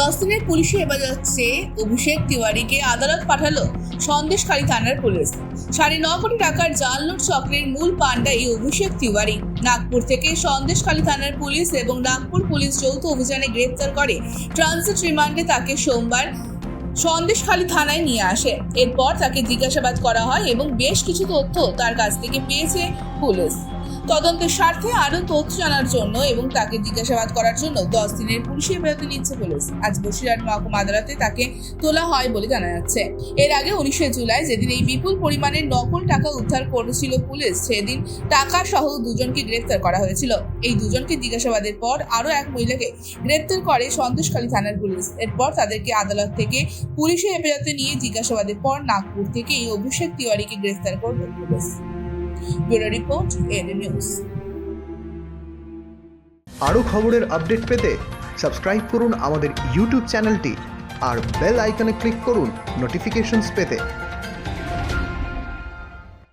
দশ দিনের পুলিশি হেফাজত চেয়ে অভিষেক তিওয়ারিকে আদালত পাঠালো সন্দেশখালী থানার পুলিশ। সাড়ে ন কোটি টাকার জাল নোট চক্রের মূল পাণ্ডা এই অভিষেক তিওয়ারি। নাগপুর থেকে সন্দেশখালী থানার পুলিশ এবং নাগপুর পুলিশ যৌথ অভিযানে গ্রেপ্তার করে ট্রানজিট রিমান্ডে তাকে সোমবার সন্দেশখালী থানায় নিয়ে আসে। এরপর তাকে জিজ্ঞাসাবাদ করা হয় এবং বেশ কিছু তথ্য তার কাছ থেকে পেয়েছে পুলিশ। তদন্তের স্বার্থে আরও তথ্য জানার জন্য এবং তাকে জিজ্ঞাসাবাদ করার জন্য দশ দিনের পুলিশি হেফাজতে নিচ্ছে পুলিশ। আজ বসিরহাট মহকুমা আদালতে তাকে তোলা হয় বলে জানা যাচ্ছে। এর আগে উনিশে জুলাই যেদিন এই বিপুল পরিমাণের নকল টাকা উদ্ধার করেছিল পুলিশ, সেদিন টাকা সহ দুজনকে গ্রেফতার করা হয়েছিল। এই দুজনকে জিজ্ঞাসাবাদের পর আরও এক মহিলাকে গ্রেপ্তার করে সন্দেশখালী থানার পুলিশ। এরপর তাদেরকে আদালত থেকে পুলিশি হেফাজতে নিয়ে জিজ্ঞাসাবাদের পর নাগপুর থেকে এই অভিষেক তিওয়ারিকে গ্রেফতার করবে পুলিশ। ব্যুরো রিপোর্ট এড নিউজ। আরও খবরের আপডেট পেতে সাবস্ক্রাইব করুন আমাদের ইউটিউব চ্যানেলটি আর বেল আইকনে ক্লিক করুন নোটিফিকেশনস পেতে।